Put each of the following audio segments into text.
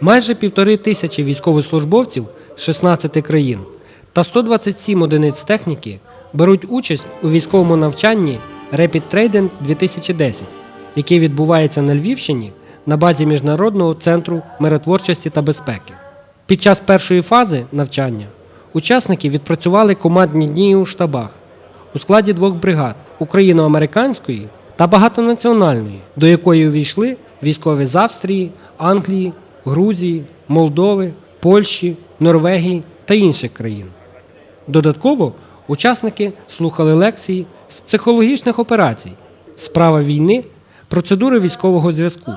Майже півтори тисячі військовослужбовців з 16 країн та 127 одиниць техніки беруть участь у військовому навчанні Rapid Trading 2010, який відбувається на Львівщині на базі Міжнародного центру миротворчості та безпеки. Під час першої фази навчання учасники відпрацювали командні дні у штабах у складі двох бригад україно-американської та багатонаціональної, до якої увійшли військові з Австрії, Англії, Грузії, Молдови, Польщі, Норвегії та інших країн. Додатково учасники слухали лекції з психологічних операцій, справа війни, процедури військового зв'язку.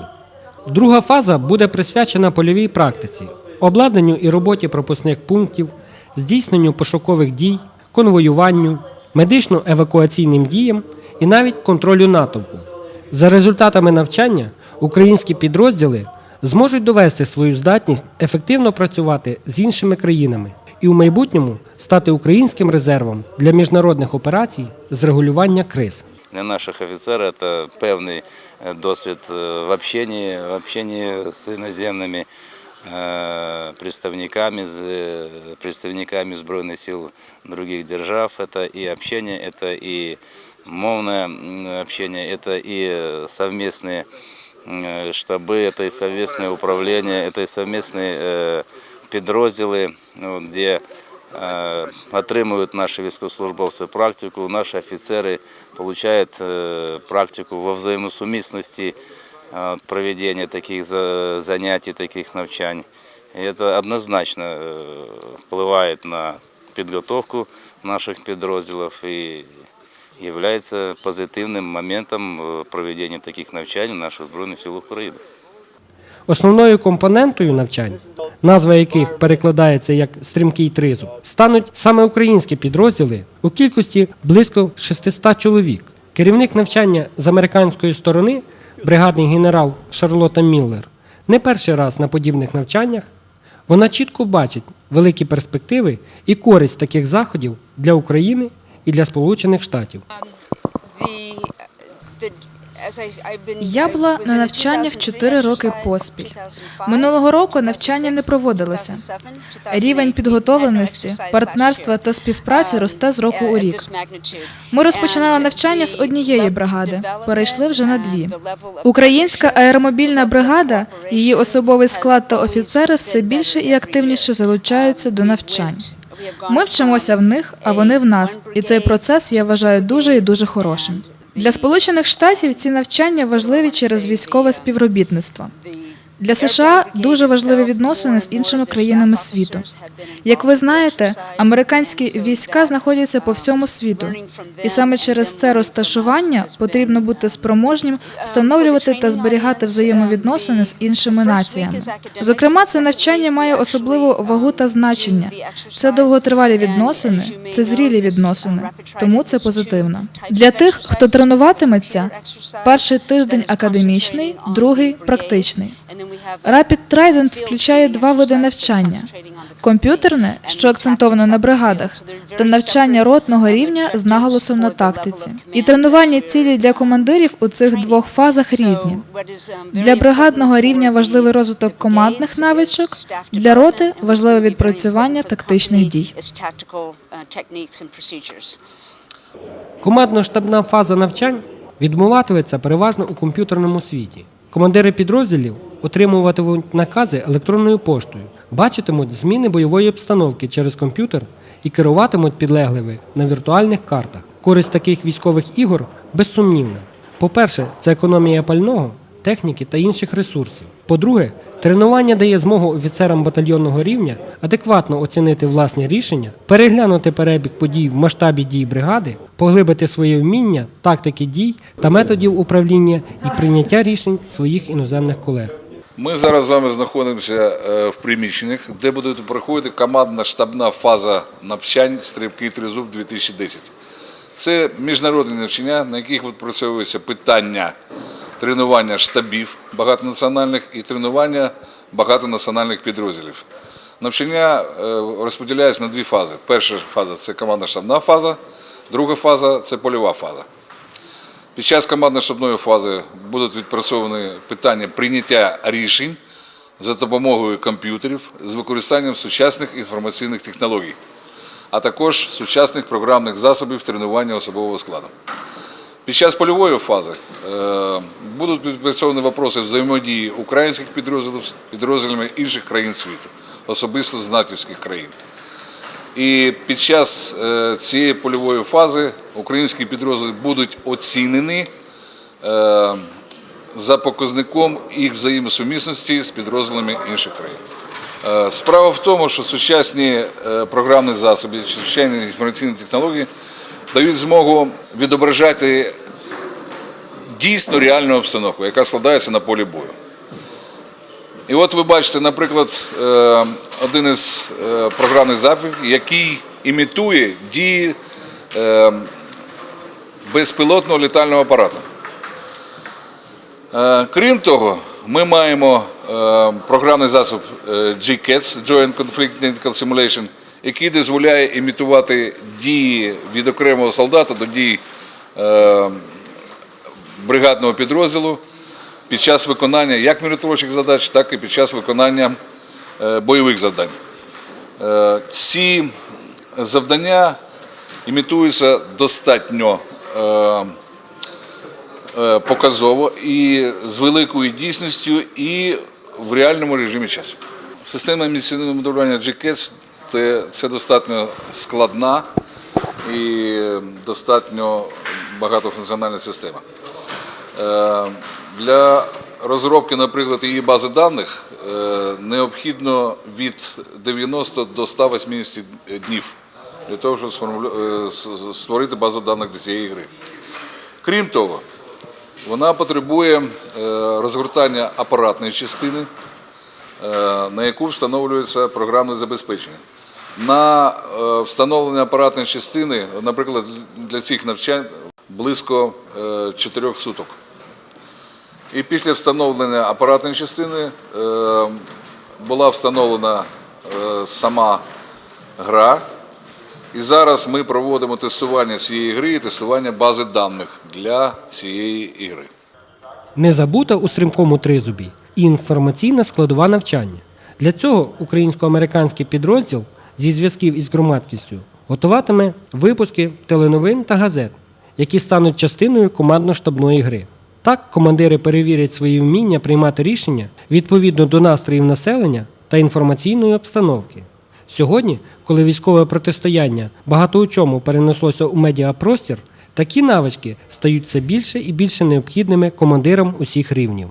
Друга фаза буде присвячена польовій практиці, обладнанню і роботі пропускних пунктів, здійсненню пошукових дій, конвоюванню, медично-евакуаційним діям і навіть контролю натовпу. За результатами навчання українські підрозділи зможуть довести свою здатність ефективно працювати з іншими країнами і у майбутньому стати українським резервом для міжнародних операцій з регулювання криз. Для наших офіцерів це певний е, досвід е, в общенні, в общенні з іноземними е, представниками, з е, представниками Збройних сил других держав. Это и общение, это и мовное м, общение, это и совместные м, штаби, это и совместное управление, это и совместные е, підрозділи, ну, де е, отримують наші військовослужбовці практику, наші офіцери отримують е, практику во взаємосумісності е, проведення таких за- занять, таких навчань. І це однозначно е, впливає на підготовку наших підрозділів і є позитивним моментом е, проведення таких навчань в наших Збройних сил України. Основною компонентою навчань, назва яких перекладається як стрімкий тризуб, стануть саме українські підрозділи у кількості близько 600 чоловік. Керівник навчання з американської сторони, бригадний генерал Шарлота Міллер, не перший раз на подібних навчаннях. Вона чітко бачить великі перспективи і користь таких заходів для України і для Сполучених Штатів. Я була на навчаннях 4 роки поспіль. Минулого року навчання не проводилося. Рівень підготовленості, партнерства та співпраці росте з року у рік. Ми розпочинали навчання з однієї бригади, перейшли вже на дві. Українська аеромобільна бригада, її особовий склад та офіцери все більше і активніше залучаються до навчань. Ми вчимося в них, а вони в нас, і цей процес я вважаю дуже і дуже хорошим. Для Сполучених Штатів ці навчання важливі через військове співробітництво. Для США дуже важливі відносини з іншими країнами світу. Як ви знаєте, американські війська знаходяться по всьому світу, і саме через це розташування потрібно бути спроможнім встановлювати та зберігати взаємовідносини з іншими націями. Зокрема, це навчання має особливу вагу та значення. Це довготривалі відносини, це зрілі відносини, тому це позитивно. Для тих, хто тренуватиметься, перший тиждень академічний, другий практичний. Rapid Trident включає два види навчання: комп'ютерне, що акцентовано на бригадах, та навчання ротного рівня з наголосом на тактиці. І тренувальні цілі для командирів у цих двох фазах різні. Для бригадного рівня важливий розвиток командних навичок, для роти важливе відпрацювання тактичних дій. Командно-штабна фаза навчань відбуватиметься переважно у комп'ютерному світі. Командири підрозділів отримуватимуть накази електронною поштою, бачитимуть зміни бойової обстановки через комп'ютер і керуватимуть підлеглими на віртуальних картах. Користь таких військових ігор безсумнівна. По-перше, це економія пального, техніки та інших ресурсів. По-друге, тренування дає змогу офіцерам батальйонного рівня адекватно оцінити власні рішення, переглянути перебіг подій в масштабі дій бригади, поглибити своє вміння, тактики дій та методів управління і прийняття рішень своїх іноземних колег. Ми зараз з вами знаходимося е, в приміщеннях, де буде проходити командна штабна фаза навчань «Стрибкий тризуб 2010». Це міжнародні навчання, на яких відпрацьовуються питання тренування штабів багатонаціональних і тренування багатонаціональних підрозділів. Навчання е, розподіляється на дві фази. Перша фаза це командна штабна фаза, друга фаза це польова фаза. Під час командно-штабної фази будуть відпрацьовані питання прийняття рішень за допомогою комп'ютерів з використанням сучасних інформаційних технологій, а також сучасних програмних засобів тренування особового складу. Під час польової фази е, будуть відпрацьовані вопроси взаємодії українських підрозділів підрозділами інших країн світу, особисто з натівських країн. І під час е, цієї польової фази українські підрозділи будуть оцінені е, за показником їх взаємосумісності з підрозділами інших країн. Е, Справа в тому, що сучасні програмні засоби, сучасні інформаційні технології дають змогу відображати дійсно реальну обстановку, яка складається на полі бою. І от ви бачите, наприклад, е, один із е, програмних засобів, який імітує дії е, безпілотного літального апарату. Крім того, ми маємо програмний засіб е, GCATS, Joint Conflict Technical Simulation, який дозволяє імітувати дії від окремого солдата до дій е, бригадного підрозділу під час виконання як миротворчих задач, так і під час виконання е, бойових завдань. Е, Ці завдання імітуються достатньо е, показово і з великою дійсністю, і в реальному режимі часу. Система емісійного моделювання GCATS – це- це достатньо складна і достатньо багатофункціональна система. Для розробки, наприклад, її бази даних е, необхідно від 90 до 180 днів для того, щоб е, створити базу даних для цієї гри. Крім того, вона потребує е, розгортання апаратної частини, на яку встановлюється програмне забезпечення. На встановлення апаратної частини, наприклад, для цих навчань близько 4 суток. І після встановлення апаратної частини е, була встановлена е, сама гра. І зараз ми проводимо тестування цієї гри і тестування бази даних для цієї ігри. Не забута у стрімкому тризубі і інформаційна складова навчання. Для цього українсько-американський підрозділ зі зв'язків із громадськістю готуватиме випуски теленовин та газет, які стануть частиною командно-штабної гри. Так командири перевірять свої вміння приймати рішення відповідно до настроїв населення та інформаційної обстановки. Сьогодні, коли військове протистояння багато у чому перенеслося у медіапростір, такі навички стають все більше і більше необхідними командирам усіх рівнів.